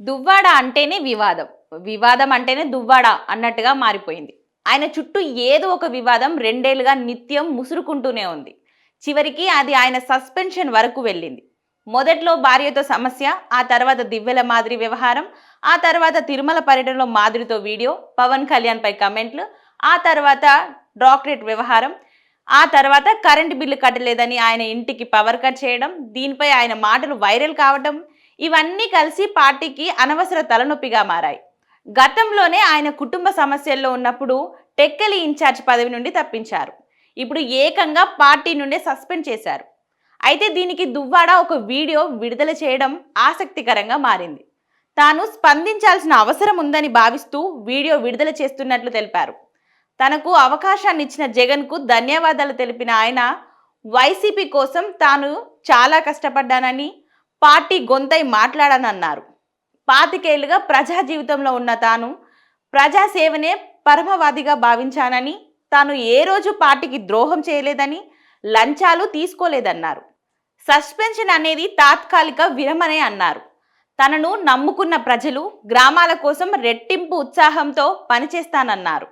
దువ్వాడ అంటేనే వివాదం. వివాదం అంటేనే దువ్వాడ అన్నట్టుగా మారిపోయింది. ఆయన చుట్టూ ఏదో ఒక వివాదం రెండేళ్ళుగా నిత్యం ముసురుకుంటూనే ఉంది. చివరికి అది ఆయన సస్పెన్షన్ వరకు వెళ్ళింది. మొదట్లో భార్యతో సమస్య ఆ తర్వాత దివ్యల మాదిరి వ్యవహారం ఆ తర్వాత తిరుమల పర్యటనలో మాదిరితో వీడియో పవన్ కళ్యాణ్ పై కమెంట్లు ఆ తర్వాత డాక్టరేట్ వ్యవహారం ఆ తర్వాత కరెంటు బిల్లు కట్టలేదని ఆయన ఇంటికి పవర్ కట్ చేయడం దీనిపై ఆయన మాటలు వైరల్ కావడం ఇవన్నీ కలిసి పార్టీకి అనవసర తలనొప్పిగా మారాయి. గతంలోనే ఆయన కుటుంబ సమస్యల్లో ఉన్నప్పుడు టెక్కలి ఇన్ఛార్జ్ పదవి నుండి తప్పించారు. ఇప్పుడు ఏకంగా పార్టీ నుండే సస్పెండ్ చేశారు. అయితే దీనికి దువ్వాడ ఒక వీడియో విడుదల చేయడం ఆసక్తికరంగా మారింది. తాను స్పందించాల్సిన అవసరం ఉందని భావిస్తూ వీడియో విడుదల చేస్తున్నట్లు తెలిపారు. తనకు అవకాశాన్ని ఇచ్చిన జగన్కు ధన్యవాదాలు తెలిపిన ఆయన వైసీపీ కోసం తాను చాలా కష్టపడ్డానని పార్టీ గొంతై మాట్లాడనన్నారు. పాతికేళ్ళుగా ప్రజా జీవితంలో ఉన్న తాను ప్రజాసేవనే పరమవాదిగా భావించానని తాను ఏ రోజు పార్టీకి ద్రోహం చేయలేదని లంచాలు తీసుకోలేదన్నారు. సస్పెన్షన్ అనేది తాత్కాలిక విరమనే అన్నారు. తనను నమ్ముకున్న ప్రజలు గ్రామాల కోసం రెట్టింపు ఉత్సాహంతో పనిచేస్తానన్నారు.